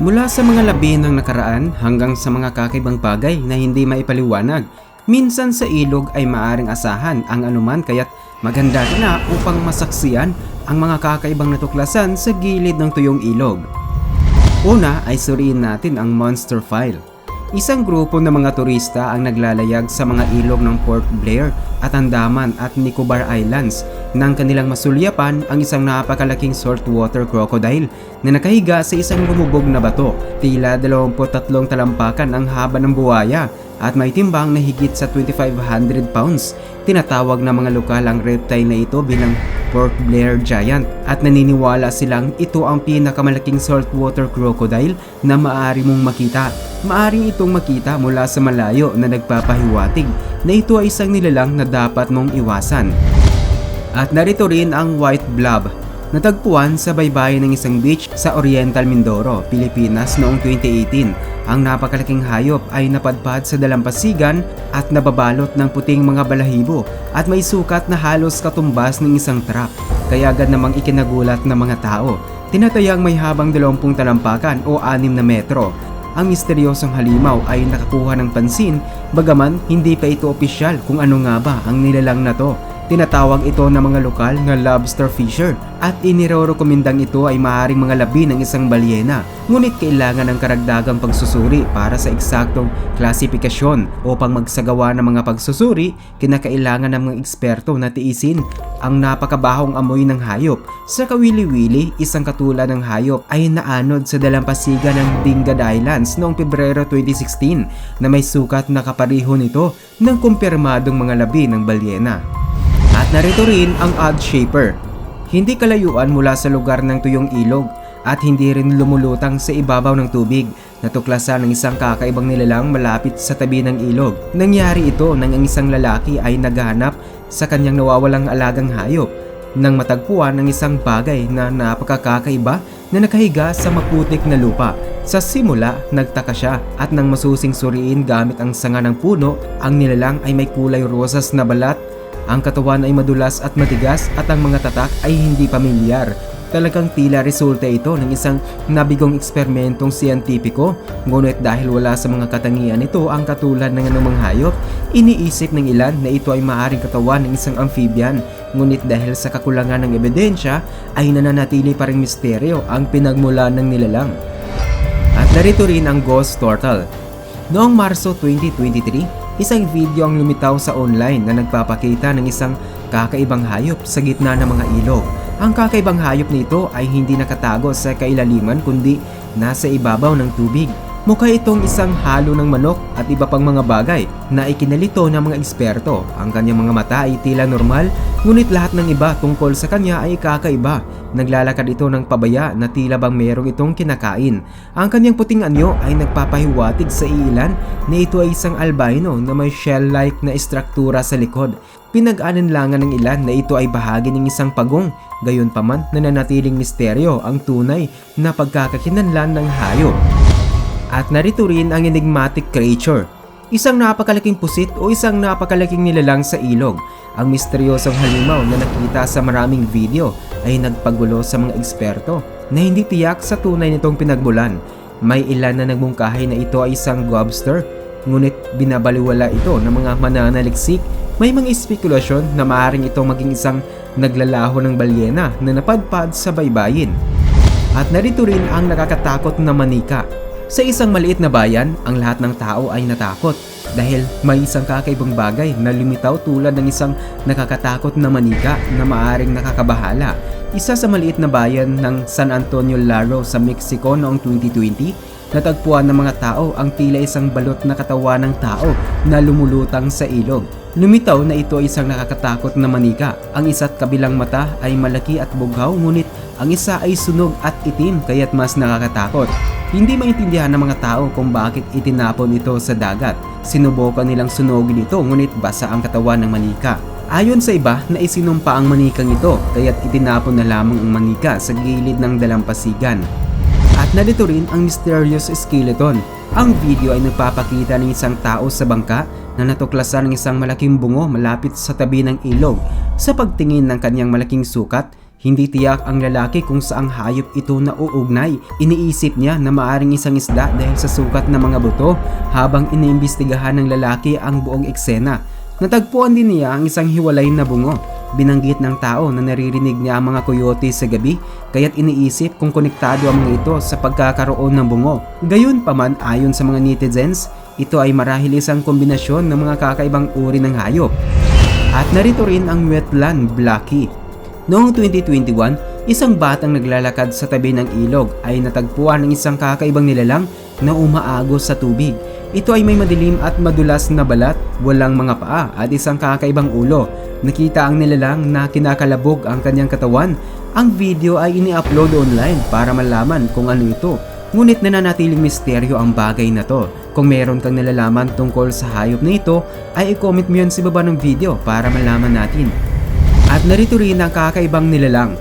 Mula sa mga labi ng nakaraan hanggang sa mga kakaibang bagay na hindi maipaliwanag, minsan sa ilog ay maaring asahan ang anuman kaya't maganda na upang masaksiyan ang mga kakaibang natuklasan sa gilid ng tuyong ilog. Una ay suriin natin ang Monster File. Isang grupo ng mga turista ang naglalayag sa mga ilog ng Port Blair at Andaman at Nicobar Islands nang kanilang masulyapan ang isang napakalaking saltwater crocodile na nakahiga sa isang lumubog na bato. Tila 23 talampakan ang haba ng buwaya at may timbang na higit sa 2,500 pounds. Tinatawag ng mga lokal ang reptile na ito bilang Port Blair Giant at naniniwala silang ito ang pinakamalaking saltwater crocodile na maaari mong makita. Maaring itong makita mula sa malayo na nagpapahiwatig na ito ay isang nilalang na dapat mong iwasan. At narito rin ang White Blob Natagpuan sa baybayin ng isang beach sa Oriental Mindoro, Pilipinas noong 2018. Ang napakalaking hayop ay napadpad sa dalampasigan at nababalot ng puting mga balahibo at may sukat na halos katumbas ng isang truck. Kaya agad namang ikinagulat ng mga tao. Tinatayang may habang 20 talampakan o 6 na metro ang misteryosong halimaw ay nakakuha ng pansin bagaman hindi pa ito opisyal kung ano nga ba ang nilalang na to. Tinatawag ito ng mga lokal na lobster fisher at inirekomendang ito ay maaaring mga labi ng isang balyena. Ngunit kailangan ng karagdagang pagsusuri para sa eksaktong klasifikasyon. Upang magsagawa ng mga pagsusuri, kinakailangan ng mga eksperto na tiisin ang napakabahong amoy ng hayop. Sa kawili-wili, isang katulad ng hayop ay naanod sa dalampasigan ng Dingad Islands noong Pebrero 2016 na may sukat na kapariho nito ng kumpirmadong mga labi ng balyena. Narito rin ang Odd Shaper. Hindi kalayuan mula sa lugar ng tuyong ilog at hindi rin lumulutang sa ibabaw ng tubig. Natuklasan ng isang kakaibang nilalang malapit sa tabi ng ilog. Nangyari ito nang ang isang lalaki ay naghahanap sa kanyang nawawalang alagang hayop nang matagpuan ng isang bagay na napakakakaiba na nakahiga sa maputik na lupa. Sa simula, nagtaka siya at nang masusing suriin gamit ang sanga ng puno, ang nilalang ay may kulay rosas na balat ang katawan ay madulas at matigas at ang mga tatak ay hindi pamilyar. Talagang tila resulta ito ng isang nabigong eksperimentong siyentipiko. Ngunit dahil wala sa mga katangian nito ang katulad ng anumang hayop, iniisip ng ilan na ito ay maaaring katawan ng isang amphibian. Ngunit dahil sa kakulangan ng ebidensya, ay nananatili pa rin misteryo ang pinagmula ng nilalang. At narito rin ang Ghost Turtle. Noong Marso 2023, Isang video ang lumitaw sa online na nagpapakita ng isang kakaibang hayop sa gitna ng mga ilog. Ang kakaibang hayop nito ay hindi nakatago sa kailaliman kundi nasa ibabaw ng tubig. Mukha itong isang halo ng manok at iba pang mga bagay na ikinalito ng mga eksperto. Ang kanyang mga mata ay tila normal, ngunit lahat ng iba tungkol sa kanya ay kakaiba. Naglalakad ito ng pabaya na tila bang merong itong kinakain. Ang kanyang puting anyo ay nagpapahiwatig sa ilan na ito ay isang albino na may shell-like na istruktura sa likod. Pinag-aninlangan ng ilan na ito ay bahagi ng isang pagong, gayon paman nananatiling misteryo ang tunay na pagkakakinanlan ng hayop. At narito rin ang enigmatic creature, isang napakalaking pusit o isang napakalaking nilalang sa ilog. Ang misteryosong halimaw na nakita sa maraming video ay nagpagulo sa mga eksperto na hindi tiyak sa tunay nitong pinagmulan. May ilan na nagmungkahi na ito ay isang gobster, ngunit binabaliwala ito ng mga mananaliksik. May mga espekulasyon na maaaring itong maging isang naglalaho ng balyena na napadpad sa baybayin. At narito rin ang nakakatakot na manika sa isang maliit na bayan, ang lahat ng tao ay natakot dahil may isang kakaibang bagay na lumitaw tulad ng isang nakakatakot na manika na maaring nakakabahala. Isa sa maliit na bayan ng San Antonio Laro sa Mexico noong 2020, natagpuan ng mga tao ang tila isang balot na katawan ng tao na lumulutang sa ilog. Lumitaw na ito ay isang nakakatakot na manika. Ang isa't kabilang mata ay malaki at bughaw ngunit ang isa ay sunog at itim kaya't mas nakakatakot. Hindi maintindihan ng mga tao kung bakit itinapon ito sa dagat. Sinubukan nilang sunugin ito ngunit basa ang katawan ng manika. Ayon sa iba, naisinumpa ang manikang ito kaya't itinapon na lamang ang manika sa gilid ng dalampasigan. At narito rin ang mysterious skeleton. Ang video ay nagpapakita ng isang tao sa bangka na natuklasan ng isang malaking bungo malapit sa tabi ng ilog. Sa pagtingin ng kanyang malaking sukat, Hindi tiyak ang lalaki kung saang hayop ito nauugnay. Iniisip niya na maaring isang isda dahil sa sukat ng mga buto habang iniimbestigahan ng lalaki ang buong eksena. Natagpuan din niya ang isang hiwalay na bungo. Binanggit ng tao na naririnig niya ang mga coyote sa gabi kaya't iniisip kung konektado ang mga ito sa pagkakaroon ng bungo. Gayon pa man ayon sa mga netizens, ito ay marahil isang kombinasyon ng mga kakaibang uri ng hayop. At narito rin ang wetland blackie Noong 2021, isang batang naglalakad sa tabi ng ilog ay natagpuan ng isang kakaibang nilalang na umaagos sa tubig. Ito ay may madilim at madulas na balat, walang mga paa at isang kakaibang ulo. Nakita ang nilalang na kinakalabog ang kanyang katawan. Ang video ay ini-upload online para malaman kung ano ito. Ngunit nananatiling misteryo ang bagay na to. Kung meron kang nalalaman tungkol sa hayop na ito, ay i-comment mo yun sa baba ng video para malaman natin. At narito rin ang kakaibang nilalang.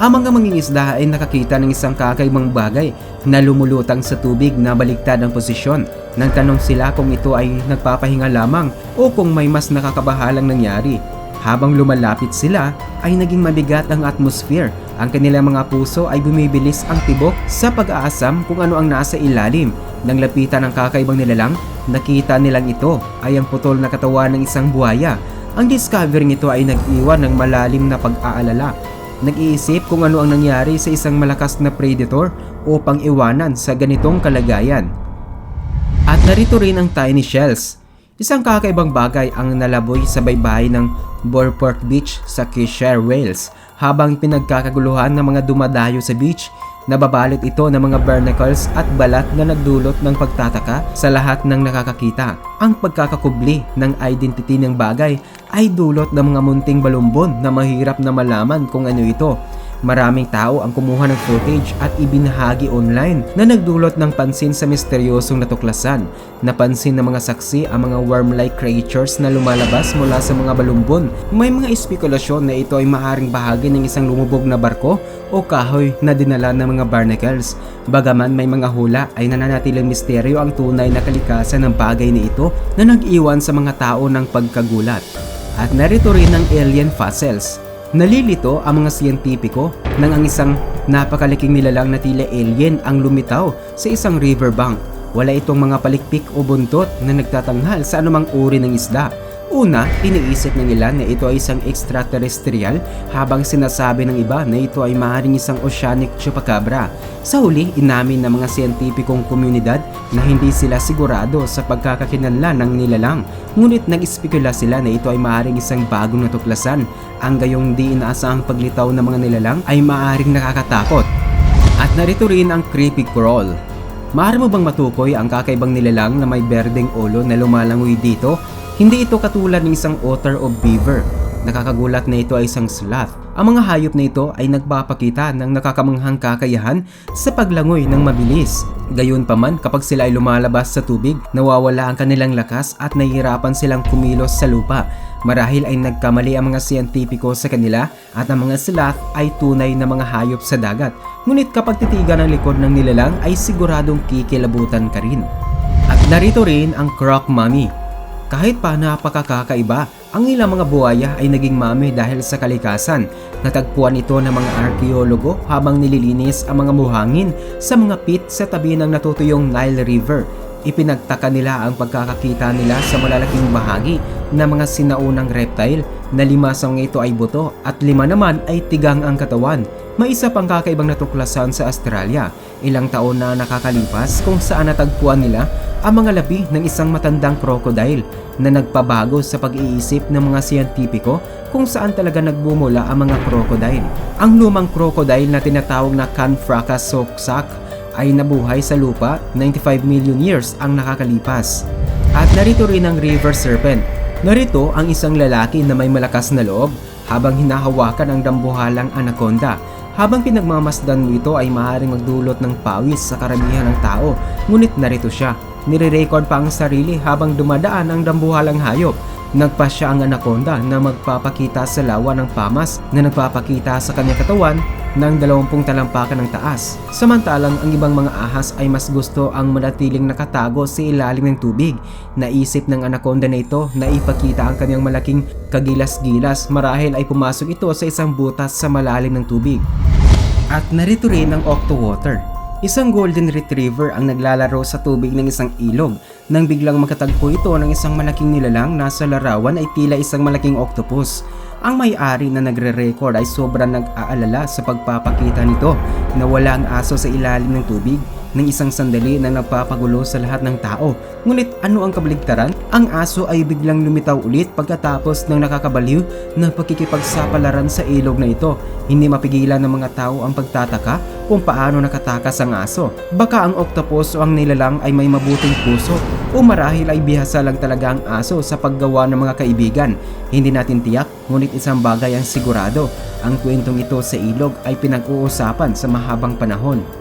Ang mga mangingisda ay nakakita ng isang kakaibang bagay na lumulutang sa tubig na baliktad ang posisyon. Nagtanong sila kung ito ay nagpapahinga lamang o kung may mas nakakabahalang nangyari. Habang lumalapit sila ay naging mabigat ang atmosphere. Ang kanilang mga puso ay bumibilis ang tibok sa pag-aasam kung ano ang nasa ilalim. Nang lapitan ng kakaibang nilalang, nakita nilang ito ay ang putol na katawan ng isang buhaya ang discovery nito ay nag-iwan ng malalim na pag-aalala. Nag-iisip kung ano ang nangyari sa isang malakas na predator upang iwanan sa ganitong kalagayan. At narito rin ang tiny shells. Isang kakaibang bagay ang nalaboy sa baybayin ng Borport Beach sa Cheshire, Wales. Habang pinagkakaguluhan ng mga dumadayo sa beach, Nababalot ito ng mga barnacles at balat na nagdulot ng pagtataka sa lahat ng nakakakita. Ang pagkakakubli ng identity ng bagay ay dulot ng mga munting balumbon na mahirap na malaman kung ano ito. Maraming tao ang kumuha ng footage at ibinahagi online na nagdulot ng pansin sa misteryosong natuklasan. Napansin ng mga saksi ang mga worm-like creatures na lumalabas mula sa mga balumbon. May mga espekulasyon na ito ay maaring bahagi ng isang lumubog na barko o kahoy na dinala ng mga barnacles. Bagaman may mga hula ay nananatiling misteryo ang tunay na kalikasan ng bagay na ito na nag-iwan sa mga tao ng pagkagulat. At narito rin ang alien fossils Nalilito ang mga siyentipiko nang ang isang napakalaking nilalang na tila alien ang lumitaw sa isang riverbank. Wala itong mga palikpik o buntot na nagtatanghal sa anumang uri ng isda Una, iniisip ng ilan na ito ay isang extraterrestrial habang sinasabi ng iba na ito ay maaaring isang oceanic chupacabra. Sa huli, inamin ng mga siyentipikong komunidad na hindi sila sigurado sa pagkakakinanlan ng nilalang. Ngunit nag-espekula sila na ito ay maaaring isang bagong natuklasan. Ang gayong di inaasahang paglitaw ng mga nilalang ay maaaring nakakatakot. At narito rin ang creepy crawl. Maaari mo bang matukoy ang kakaibang nilalang na may berdeng ulo na lumalangoy dito hindi ito katulad ng isang otter o beaver. Nakakagulat na ito ay isang sloth. Ang mga hayop na ito ay nagpapakita ng nakakamanghang kakayahan sa paglangoy ng mabilis. Gayon pa man kapag sila ay lumalabas sa tubig, nawawala ang kanilang lakas at nahihirapan silang kumilos sa lupa. Marahil ay nagkamali ang mga siyentipiko sa kanila at ang mga sloth ay tunay na mga hayop sa dagat. Ngunit kapag titigan ang likod ng nilalang ay siguradong kikilabutan ka rin. At narito rin ang croc mummy kahit pa napakakaiba, ang ilang mga buhaya ay naging mami dahil sa kalikasan. Natagpuan ito ng mga arkeologo habang nililinis ang mga buhangin sa mga pit sa tabi ng natutuyong Nile River. Ipinagtaka nila ang pagkakakita nila sa malalaking bahagi ng mga sinaunang reptile na lima sa mga ito ay buto at lima naman ay tigang ang katawan. May isa pang kakaibang natuklasan sa Australia. Ilang taon na nakakalipas kung saan natagpuan nila ang mga labi ng isang matandang crocodile na nagpabago sa pag-iisip ng mga siyentipiko kung saan talaga nagbumula ang mga crocodile. Ang lumang crocodile na tinatawag na Canfracus soksak ay nabuhay sa lupa 95 million years ang nakakalipas. At narito rin ang river serpent. Narito ang isang lalaki na may malakas na loob habang hinahawakan ang dambuhalang anaconda habang pinagmamasdan mo ito ay maaaring magdulot ng pawis sa karamihan ng tao, ngunit narito siya Nire-record pa ang sarili habang dumadaan ang dambuhalang hayop. Nagpasya ang anaconda na magpapakita sa lawa ng pamas na nagpapakita sa kanyang katawan ng 20 talampakan ng taas. Samantalang ang ibang mga ahas ay mas gusto ang manatiling nakatago sa ilalim ng tubig. Naisip ng anaconda na ito na ipakita ang kanyang malaking kagilas-gilas marahil ay pumasok ito sa isang butas sa malalim ng tubig. At narito rin ang Octowater. Isang golden retriever ang naglalaro sa tubig ng isang ilog nang biglang makatagpo ito ng isang malaking nilalang nasa larawan ay tila isang malaking octopus. Ang may-ari na nagre-record ay sobrang nag-aalala sa pagpapakita nito na wala ang aso sa ilalim ng tubig ng isang sandali na nagpapagulo sa lahat ng tao. Ngunit ano ang kabaligtaran? Ang aso ay biglang lumitaw ulit pagkatapos ng nakakabaliw na pakikipagsapalaran sa ilog na ito. Hindi mapigilan ng mga tao ang pagtataka kung paano nakatakas ang aso. Baka ang octopus o ang nilalang ay may mabuting puso o marahil ay bihasa lang talaga ang aso sa paggawa ng mga kaibigan. Hindi natin tiyak, ngunit isang bagay ang sigurado. Ang kwentong ito sa ilog ay pinag-uusapan sa mahabang panahon.